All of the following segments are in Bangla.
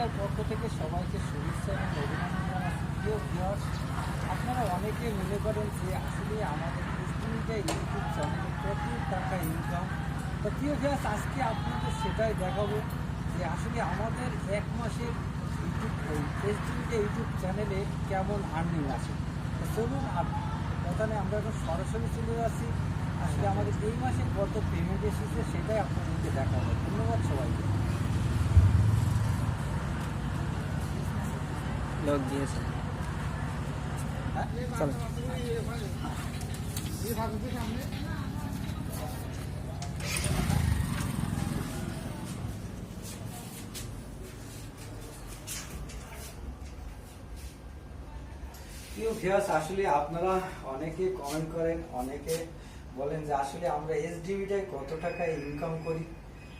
মিডিয়ার পক্ষ থেকে সবাইকে শুভেচ্ছা এবং অভিনন্দন জানাচ্ছি। প্রিয় ভিউয়ার্স আপনারা অনেকে মনে করেন যে আসলে আমাদের এস মিডিয়া ইউটিউব চ্যানেলে কত টাকা ইনকাম তো প্রিয় ভিউয়ার্স আজকে আপনাদের সেটাই দেখাবো যে আসলে আমাদের এক মাসের ইউটিউব এস মিডিয়া ইউটিউব চ্যানেলে কেমন আর্নিং আছে। তো চলুন প্রথমে আমরা এখন সরাসরি চলে যাচ্ছি। আসলে আমাদের এই মাসে কত পেমেন্ট এসেছে সেটাই আপনাদেরকে দেখাবো। ধন্যবাদ সবাইকে। লোক দিয়েছে। চলো। আসলে আপনারা অনেকে কমেন্ট করেন, অনেকে বলেন যে আসলে আমরা এসডিবিটায় কত টাকা ইনকাম করি?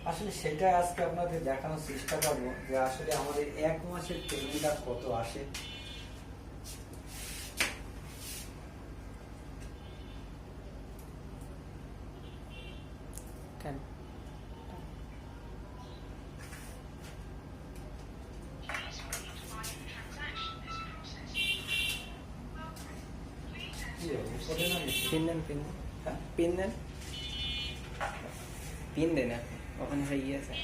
আসলে সেটা আজকে আপনাদের দেখানোর চেষ্টা করব যে আসলে আমাদের এক মাসের পেমেন্টটা কত আসে। কেন? কি হবে? ওঠে না ওখানে হয়ে গিয়েছে।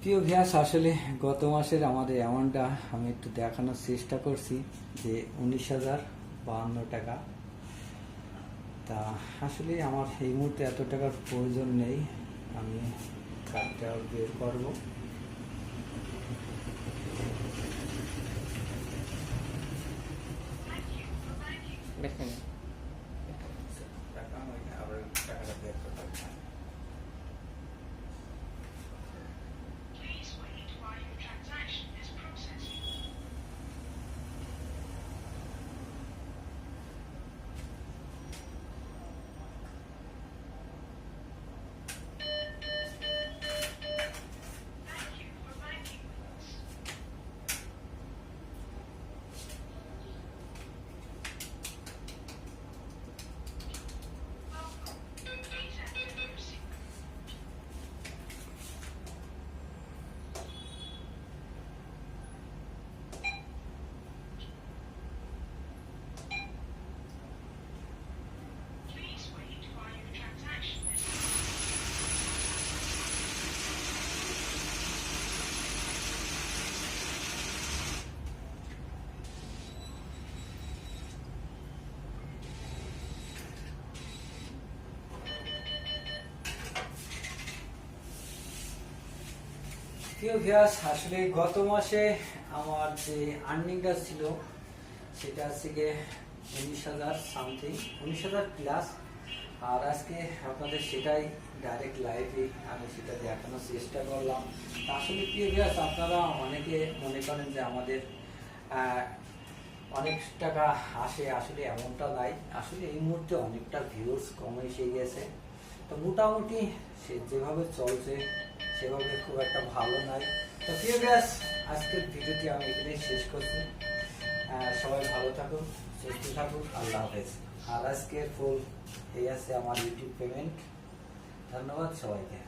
প্রিয় ভিয়াস আসলে গত মাসের আমাদের অ্যামাউন্টটা আমি একটু দেখানোর চেষ্টা করছি যে উনিশ হাজার বাহান্ন টাকা। তা আসলে আমার এই মুহূর্তে এত টাকার প্রয়োজন নেই। আমি কার্ডটা বের করব। দেখেন। প্রিয় ভিয়াস আসলে গত মাসে আমার যে আর্নিংটা ছিল, সেটা হচ্ছে গিয়ে উনিশ হাজার সামথিং উনিশ হাজার প্লাস আর আজকে আপনাদের সেটাই ডাইরেক্ট লাইভে আমি সেটা দেখানোর চেষ্টা করলাম। আসলে প্রিয় ভিয়াস আপনারা অনেকে মনে করেন যে আমাদের অনেক টাকা আসে, আসলে এমনটা নাই। আসলে এই মুহূর্তে অনেকটা ভিউজ কমে এসে গেছে। তো মোটামুটি সে যেভাবে চলছে সেভাবে খুব একটা ভালো নয় তো প্রিয় গ্যাস আজকের ভিডিওটি আমি এখানেই শেষ করছি। সবাই ভালো থাকুন, সুস্থ থাকুন, আল্লাহ হাফেজ। আর আজকের ফুল এই আছে আমার ইউটিউব পেমেন্ট ধন্যবাদ সবাইকে।